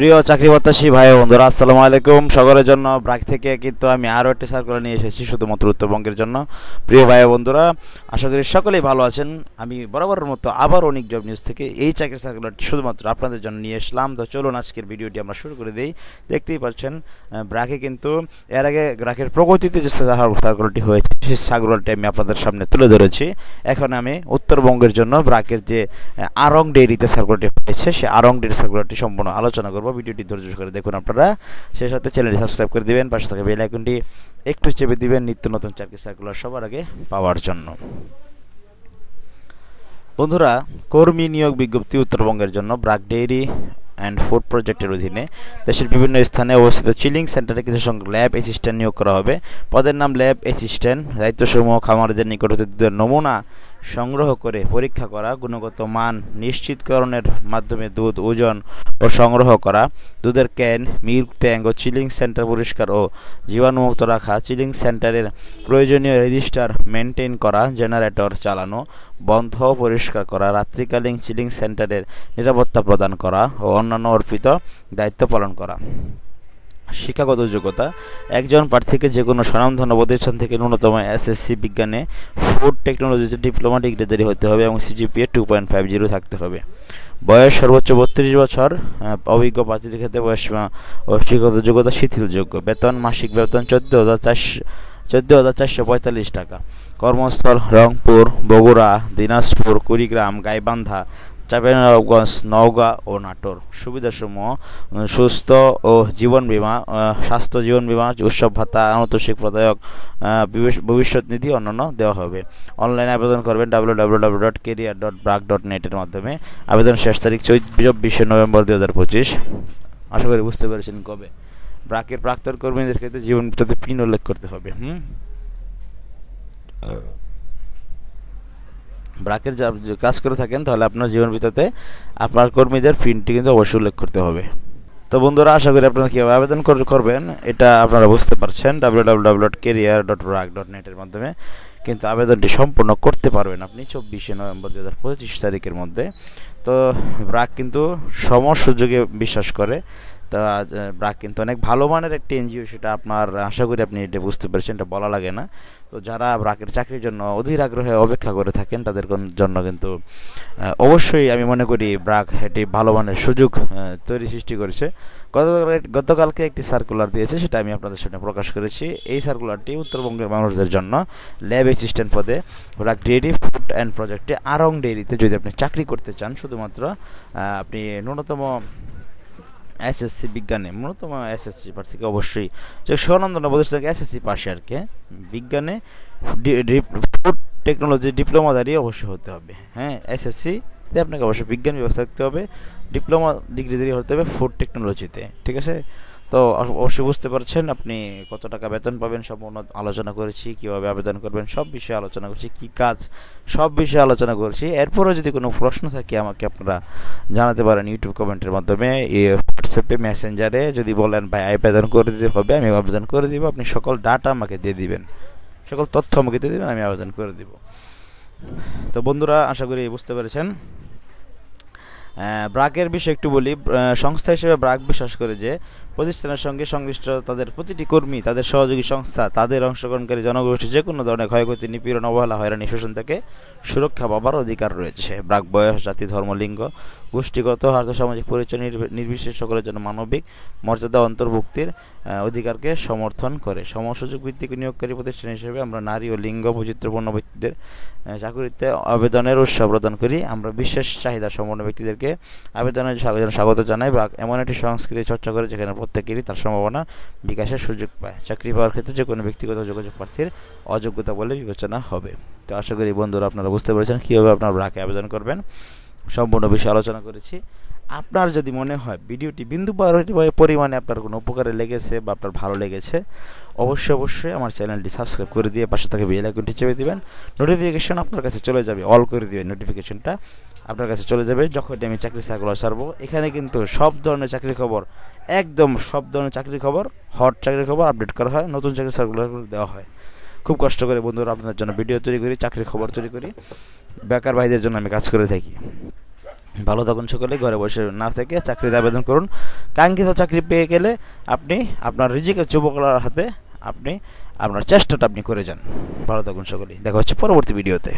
প্রিয় চাকরি প্রত্যাশী ভাই বন্ধুরা, আসসালামু আলাইকুম। সকলের জন্য ব্রাক থেকে কিন্তু আমি আরও একটি সার্কুলার নিয়ে এসেছি, শুধুমাত্র উত্তরবঙ্গের জন্য। প্রিয় ভাই বন্ধুরা, আশা করি সকলেই ভালো আছেন। আমি বরাবরের মতো আবার অনেক জব নিউজ থেকে এই চাকরি সার্কুলারটি শুধুমাত্র আপনাদের জন্য নিয়ে আসলাম তো চলুন আজকের ভিডিওটি আমরা শুরু করে দিই। দেখতেই পাচ্ছেন ব্রাকে কিন্তু, এর আগে ব্রাকের প্রগতিতে যে সার্কুলারটি হয়েছে সেই সার্কুলারটি আমি আপনাদের সামনে তুলে ধরেছি। এখন আমি উত্তরবঙ্গের জন্য ব্রাকের যে আরং ডেইরিতে সার্কুলারটি হয়েছে সেই আরং ডেইরি সার্কুলারটি সম্পূর্ণ আলোচনা করব। ভিডিওটি ধৈর্য করে দেখুন আপনারা। সেই সাথে চ্যানেলটি সাবস্ক্রাইব করে দিবেন, পাশে থাকা বেল আইকনটি একটু চেপে দিবেন, নিত্য নতুন চাকরি সার্কুলার সবার আগে পাওয়ার জন্য। বন্ধুরা, কর্মী নিয়োগ বিজ্ঞপ্তি উত্তরবঙ্গের জন্য ব্রাক ডেইরি অ্যান্ড ফুড প্রজেক্টের অধীনে দেশের বিভিন্ন স্থানে অবস্থিত চিলিং সেন্টারে কিছু সংখ্যক ল্যাব অ্যাসিস্ট্যান্ট নিয়োগ করা হবে। পদের নাম ল্যাব অ্যাসিস্ট্যান্ট দায়িত্বসমূহ খামারদের নিকট নমুনা সংগ্রহ করে পরীক্ষা করা, গুণগত মান নিশ্চিতকরণের মাধ্যমে দুধ, ওজন ও সংগ্রহ করা, দুধের ক্যান, মিল্ক ট্যাঙ্ক ও চিলিং সেন্টার পরিষ্কার ও জীবাণুমুক্ত রাখা, চিলিং সেন্টারের প্রয়োজনীয় রেজিস্টার মেনটেন করা, জেনারেটর চালানো, বন্ধ পরিষ্কার করা, রাত্রিকালীন চিলিং সেন্টারের নিরাপত্তা প্রদান করা ও অন্যান্য অর্পিত দায়িত্ব পালন করা। শিক্ষাগত যোগ্যতা। একজন প্রার্থীকে যে কোনো স্বনামধন্য প্রতিষ্ঠান থেকে ন্যূনতম এসএসসি বিজ্ঞানে ফুড টেকনোলজিতে ডিপ্লোমা ডিগ্রিধারী হতে হবে এবং CGPA two point five zero থাকতে হবে। বয়স সর্বোচ্চ বত্রিশ বছর অভিজ্ঞ প্রার্থীদের ক্ষেত্রে বয়সীমা ও শিক্ষাগত যোগ্যতা শিথিলযোগ্য। বেতন, মাসিক বেতন চোদ্দ হাজার চারশো, চোদ্দ হাজার চারশো পঁয়তাল্লিশ টাকা। কর্মস্থল রংপুর, বগুড়া, দিনাজপুর, কুড়িগ্রাম, গাইবান্ধা চাঁপাইনবাবগঞ্জ নওগাঁ ও নাটোর। সুবিধাসমূহ সুস্থ ও জীবন বীমা স্বাস্থ্য জীবন বীমা, উৎসব ভাতা আনতোষিক প্রদায়ক ভবিষ্যৎ নিধি অন্যান্য দেওয়া হবে। অনলাইনে আবেদন করবেন W W W dot career dot BRAC dot নেটের মাধ্যমে। আবেদন শেষ তারিখ চব্বিশে নভেম্বর দুই হাজার পঁচিশ। আশা করি বুঝতে পেরেছেন কবে। ব্রাকের প্রাক্তন কর্মীদের ক্ষেত্রে জীবন বৃত্তান্তে পিন উল্লেখ করতে হবে, হুম? ব্রাকের যা কাজ করে থাকেন, তাহলে আপনার জীবন ভিতরে আপনার কর্মীদের প্রিন্টটি কিন্তু অবশ্যই উল্লেখ করতে হবে। তো বন্ধুরা, আশা করি আপনারা কীভাবে আবেদন করবেন, এটা আপনারা বুঝতে পারছেন W W W dot career dot BRAC dot নেটের মাধ্যমে। কিন্তু আবেদনটি সম্পূর্ণ করতে পারবেন আপনি। চব্বিশে নভেম্বর দু হাজার পঁচিশ তারিখের মধ্যে। তো, ব্রাক কিন্তু সম সুযোগে বিশ্বাস করে। তা ব্রাক কিন্তু অনেক ভালো মানের একটি এনজিও, সেটা আপনার আশা করি আপনি এটা বুঝতে পেরেছেন, এটা বলা লাগে না। তো, যারা ব্রাকের চাকরির জন্য অধীর আগ্রহে অপেক্ষা করে থাকেন, তাদের জন্য কিন্তু অবশ্যই আমি মনে করি ব্রাক এটি ভালো মানের সুযোগ তৈরি সৃষ্টি করেছে। গতকাল, গতকালকে একটি সার্কুলার দিয়েছে, সেটা আমি আপনাদের সামনে প্রকাশ করেছি। এই সার্কুলারটি উত্তরবঙ্গের মানুষদের জন্য ল্যাব অ্যাসিস্ট্যান্ট পদে ব্রাক ডেয়ারি ফুড অ্যান্ড প্রজেক্টে আরং ডেয়ারিতে যদি আপনি চাকরি করতে চান, শুধুমাত্র আপনি ন্যূনতম এসএসসি বিজ্ঞানে, ন্যূনতম এসএসসি প্রার্থীকে অবশ্যই, যে স্বনন্দন প্রতিষ্ঠানকে এসএসসি পাশে আর কি, বিজ্ঞানে ফুড টেকনোলজি ডিপ্লোমাধারী অবশ্যই হতে হবে হ্যাঁ এসএসসি তে আপনাকে অবশ্যই বিজ্ঞান বিভাগ থাকতে হবে, ডিপ্লোমা ডিগ্রি ডিগ্রিধারী হতে হবে ফুড টেকনোলজিতে, ঠিক আছে? তো অবশ্যই বুঝতে পারছেন, আপনি কত টাকা বেতন পাবেন, সম্পূর্ণ আলোচনা করেছি, কীভাবে আবেদন করবেন, সব বিষয়ে আলোচনা করছি, কি কাজ, সব বিষয়ে আলোচনা করছি। এরপরও যদি কোনো প্রশ্ন থাকে, আমাকে আপনারা জানাতে পারেন ইউটিউব কমেন্টের মাধ্যমে হোয়াটসঅ্যাপে মেসেঞ্জারে যদি বলেন, ভাই আবেদন করে দিতে হবে, আমি আবেদন করে দিব। আপনি সকল ডাটা আমাকে দিয়ে দিবেন। সকল তথ্য আমাকে দিয়ে দিবেন, আমি আবেদন করে দিব। তো বন্ধুরা, আশা করি বুঝতে পেরেছেন। ব্রাকের বিষয়ে একটু বলি। সংস্থা হিসেবে ব্রাক বিশ্বাস করে যে প্রতিষ্ঠানের সঙ্গে সংশ্লিষ্ট তাদের প্রতিটি কর্মী, তাদের সহযোগী সংস্থা, তাদের অংশগ্রহণকারী জনগোষ্ঠী যে কোনো ধরনের ক্ষয়ক্ষতি, নিপীড়ন, অবহেলা, হয়রানি, শোষণ থেকে সুরক্ষা পাবার অধিকার রয়েছে। ব্রাক, বয়স, জাতি, ধর্ম, লিঙ্গ, গোষ্ঠীগত আর্থসামাজিক পরিচয় নির্ব- নির্বিশেষে সকলের জন্য মানবিক মর্যাদা, অন্তর্ভুক্তির অধিকারকে সমর্থন করে। সমসুযোগ ভিত্তিক নিয়োগকারী প্রতিষ্ঠান হিসেবে আমরা নারী ও লিঙ্গ বৈচিত্র্যপূর্ণ ব্যক্তিদের চাকরিতে আবেদনের উৎসাহ প্রদান করি। আমরা বিশেষ চাহিদা সম্পন্ন ব্যক্তিদেরকে আবেদনের স্বাগত জানাই। বা এমন একটি সংস্কৃতি চর্চা করে যেখানে প্রত্যেকেরই তার সম্ভাবনা বিকাশের সুযোগ পায়। চাকরি পাওয়ার ক্ষেত্রে যে কোনো ব্যক্তিগত যোগাযোগ প্রার্থীর অযোগ্যতা বলে বিবেচনা হবে। তো আশা করি বন্ধুরা আপনারা বুঝতে পেরেছেন কীভাবে আপনার ব্রাকে আবেদন করবেন। সম্পূর্ণ বিষয়ে আলোচনা করেছি। আপনার যদি মনে হয় ভিডিওটি বিন্দু পরি- পরিমাণে আপনার কোনো উপকারে লেগেছে বা আপনার ভালো লেগেছে, অবশ্যই অবশ্যই আমার চ্যানেলটি সাবস্ক্রাইব করে দিয়ে পাশে থেকে বেল আইকনটি চেপে দিবেন। নোটিফিকেশন আপনার কাছে চলে যাবে অল করে দিবেন নোটিফিকেশনটা আপনার কাছে চলে যাবে যখন আমি চাকরি সার্কুলার ছাড়বো এখানে কিন্তু সব ধরনের চাকরির খবর, একদম সব ধরনের চাকরির খবর হট চাকরির খবর আপডেট করা হয়, নতুন চাকরি সার্কুলার দেওয়া হয়। খুব কষ্ট করে বন্ধুরা আপনাদের জন্য ভিডিও তৈরি করি চাকরির খবর তৈরি করি। বেকার ভাইদের জন্য আমি কাজ করে থাকি। ভালো থাকুন সকলে, ঘরে বসে না থেকে চাকরিতে আবেদন করুন। কাঙ্ক্ষিত চাকরি পেয়ে গেলে আপনি আপনার রিজিকের যুবকলার হাতে আপনি আপনার চেষ্টাটা আপনি করে যান। ভালো থাকুন সকলেই, দেখা হচ্ছে পরবর্তী ভিডিওতে